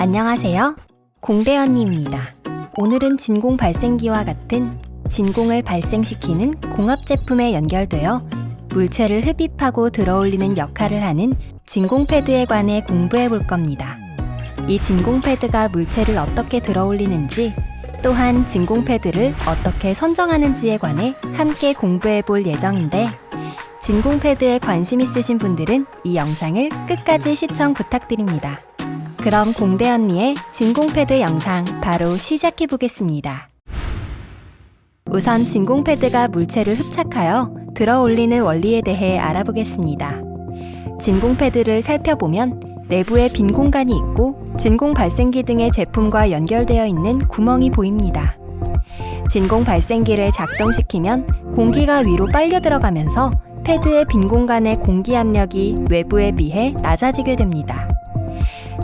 안녕하세요. 공대 언니입니다. 오늘은 진공 발생기와 같은 진공을 발생시키는 공업 제품에 연결되어 물체를 흡입하고 들어올리는 역할을 하는 진공 패드에 관해 공부해 볼 겁니다. 이 진공 패드가 물체를 어떻게 들어올리는지 또한 진공 패드를 어떻게 선정하는지에 관해 함께 공부해 볼 예정인데 진공 패드에 관심 있으신 분들은 이 영상을 끝까지 시청 부탁드립니다. 그럼 공대 언니의 진공 패드 영상 바로 시작해 보겠습니다. 우선 진공 패드가 물체를 흡착하여 들어 올리는 원리에 대해 알아보겠습니다. 진공 패드를 살펴보면 내부에 빈 공간이 있고 진공 발생기 등의 제품과 연결되어 있는 구멍이 보입니다. 진공 발생기를 작동시키면 공기가 위로 빨려 들어가면서 패드의 빈 공간의 공기 압력이 외부에 비해 낮아지게 됩니다.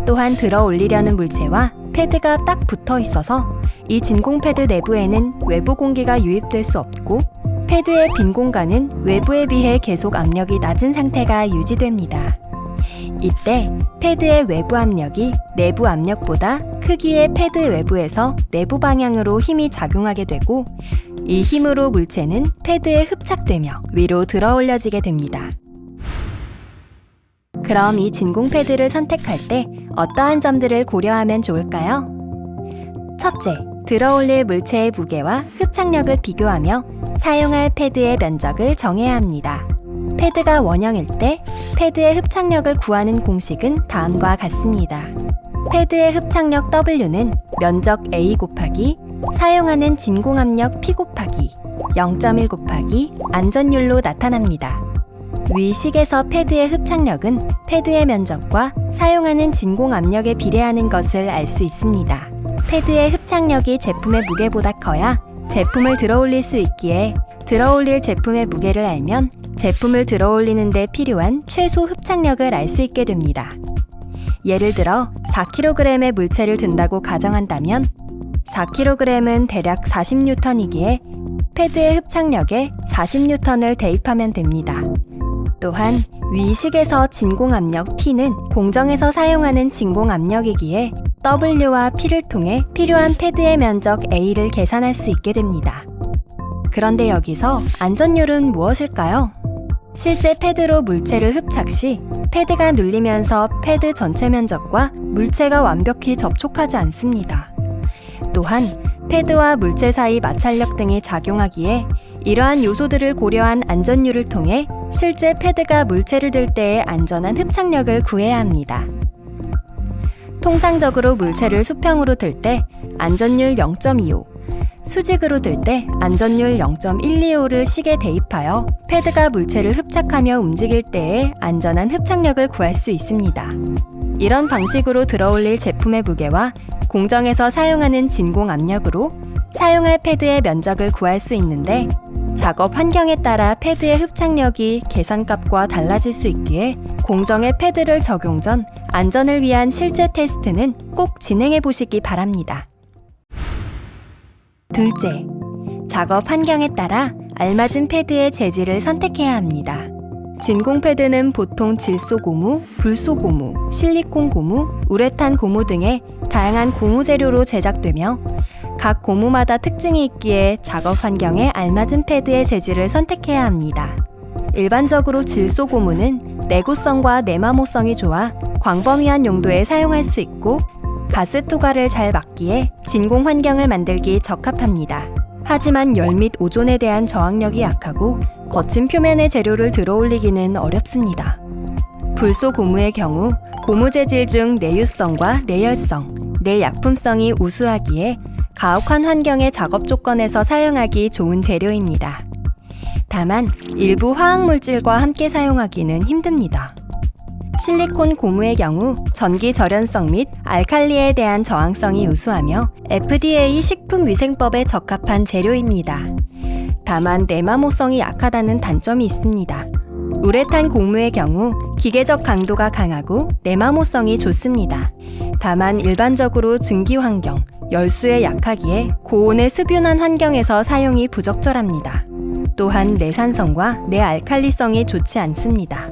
또한 들어 올리려는 물체와 패드가 딱 붙어 있어서 이 진공 패드 내부에는 외부 공기가 유입될 수 없고 패드의 빈 공간은 외부에 비해 계속 압력이 낮은 상태가 유지됩니다. 이때 패드의 외부 압력이 내부 압력보다 크기의 패드 외부에서 내부 방향으로 힘이 작용하게 되고 이 힘으로 물체는 패드에 흡착되며 위로 들어 올려지게 됩니다. 그럼 이 진공 패드를 선택할 때 어떠한 점들을 고려하면 좋을까요? 첫째, 들어올릴 물체의 무게와 흡착력을 비교하며 사용할 패드의 면적을 정해야 합니다. 패드가 원형일 때 패드의 흡착력을 구하는 공식은 다음과 같습니다. 패드의 흡착력 W는 면적 A 곱하기 사용하는 진공압력 P 곱하기 0.1 곱하기 안전율로 나타납니다. 위 식에서 패드의 흡착력은 패드의 면적과 사용하는 진공 압력에 비례하는 것을 알 수 있습니다. 패드의 흡착력이 제품의 무게보다 커야 제품을 들어올릴 수 있기에 들어올릴 제품의 무게를 알면 제품을 들어올리는데 필요한 최소 흡착력을 알 수 있게 됩니다. 예를 들어 4kg의 물체를 든다고 가정한다면 4kg은 대략 40N이기에 패드의 흡착력에 40N을 대입하면 됩니다. 또한 위식에서 진공압력 P는 공정에서 사용하는 진공압력이기에 W와 P를 통해 필요한 패드의 면적 A를 계산할 수 있게 됩니다. 그런데 여기서 안전율은 무엇일까요? 실제 패드로 물체를 흡착 시 패드가 눌리면서 패드 전체 면적과 물체가 완벽히 접촉하지 않습니다. 또한 패드와 물체 사이 마찰력 등이 작용하기에 이러한 요소들을 고려한 안전율을 통해 실제 패드가 물체를 들 때의 안전한 흡착력을 구해야 합니다. 통상적으로 물체를 수평으로 들 때 안전율 0.25, 수직으로 들 때 안전율 0.125를 식에 대입하여 패드가 물체를 흡착하며 움직일 때의 안전한 흡착력을 구할 수 있습니다. 이런 방식으로 들어올릴 제품의 무게와 공정에서 사용하는 진공 압력으로 사용할 패드의 면적을 구할 수 있는데 작업 환경에 따라 패드의 흡착력이 계산값과 달라질 수 있기에 공정의 패드를 적용 전 안전을 위한 실제 테스트는 꼭 진행해 보시기 바랍니다. 둘째, 작업 환경에 따라 알맞은 패드의 재질을 선택해야 합니다. 진공 패드는 보통 질소 고무, 불소 고무, 실리콘 고무, 우레탄 고무 등의 다양한 고무 재료로 제작되며 각 고무마다 특징이 있기에 작업 환경에 알맞은 패드의 재질을 선택해야 합니다. 일반적으로 질소 고무는 내구성과 내마모성이 좋아 광범위한 용도에 사용할 수 있고 가스 토과를 잘 막기에 진공 환경을 만들기 적합합니다. 하지만 열 및 오존에 대한 저항력이 약하고 거친 표면의 재료를 들어올리기는 어렵습니다. 불소 고무의 경우 고무 재질 중 내유성과 내열성, 내약품성이 우수하기에 가혹한 환경의 작업 조건에서 사용하기 좋은 재료입니다. 다만 일부 화학물질과 함께 사용하기는 힘듭니다. 실리콘 고무의 경우 전기 절연성 및 알칼리에 대한 저항성이 우수하며 FDA 식품위생법에 적합한 재료입니다. 다만 내마모성이 약하다는 단점이 있습니다. 우레탄 고무의 경우 기계적 강도가 강하고 내마모성이 좋습니다. 다만 일반적으로 증기 환경, 열수에 약하기에 고온의 습윤한 환경에서 사용이 부적절합니다. 또한 내산성과 내알칼리성이 좋지 않습니다.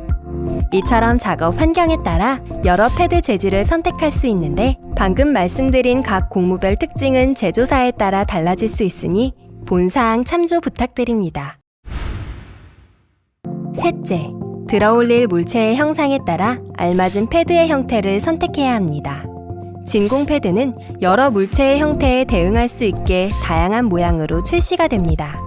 이처럼 작업 환경에 따라 여러 패드 재질을 선택할 수 있는데 방금 말씀드린 각 공무별 특징은 제조사에 따라 달라질 수 있으니 본사항 참조 부탁드립니다. 셋째, 들어올릴 물체의 형상에 따라 알맞은 패드의 형태를 선택해야 합니다. 진공 패드는 여러 물체의 형태에 대응할 수 있게 다양한 모양으로 출시가 됩니다.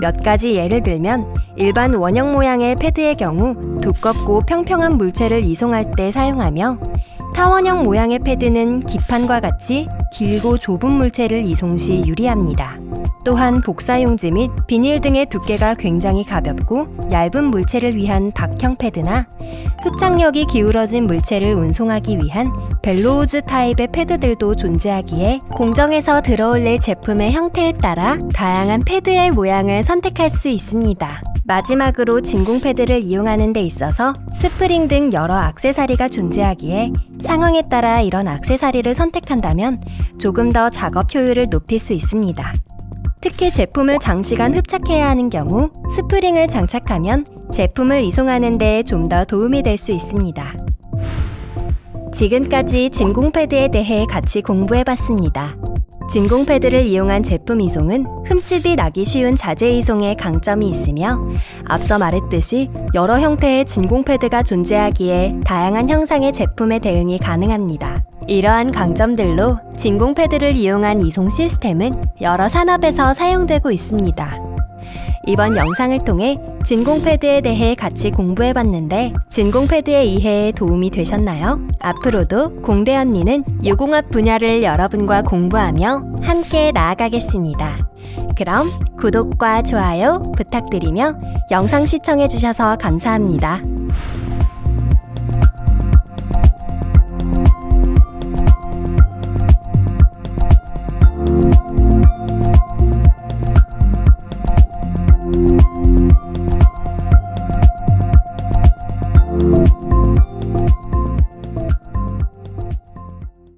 몇 가지 예를 들면 일반 원형 모양의 패드의 경우 두껍고 평평한 물체를 이송할 때 사용하며 타원형 모양의 패드는 기판과 같이 길고 좁은 물체를 이송 시 유리합니다. 또한 복사용지 및 비닐 등의 두께가 굉장히 가볍고 얇은 물체를 위한 박형 패드나 흡착력이 기울어진 물체를 운송하기 위한 벨로우즈 타입의 패드들도 존재하기에 공정에서 들어올릴 제품의 형태에 따라 다양한 패드의 모양을 선택할 수 있습니다. 마지막으로 진공 패드를 이용하는 데 있어서 스프링 등 여러 악세사리가 존재하기에 상황에 따라 이런 악세사리를 선택한다면 조금 더 작업 효율을 높일 수 있습니다. 특히 제품을 장시간 흡착해야 하는 경우 스프링을 장착하면 제품을 이송하는 데 좀 더 도움이 될 수 있습니다. 지금까지 진공 패드에 대해 같이 공부해 봤습니다. 진공 패드를 이용한 제품 이송은 흠집이 나기 쉬운 자재 이송에 강점이 있으며 앞서 말했듯이 여러 형태의 진공 패드가 존재하기에 다양한 형상의 제품에 대응이 가능합니다. 이러한 강점들로 진공 패드를 이용한 이송 시스템은 여러 산업에서 사용되고 있습니다. 이번 영상을 통해 진공 패드에 대해 같이 공부해 봤는데 진공 패드의 이해에 도움이 되셨나요? 앞으로도 공대 언니는 유공업 분야를 여러분과 공부하며 함께 나아가겠습니다. 그럼 구독과 좋아요 부탁드리며 영상 시청해 주셔서 감사합니다.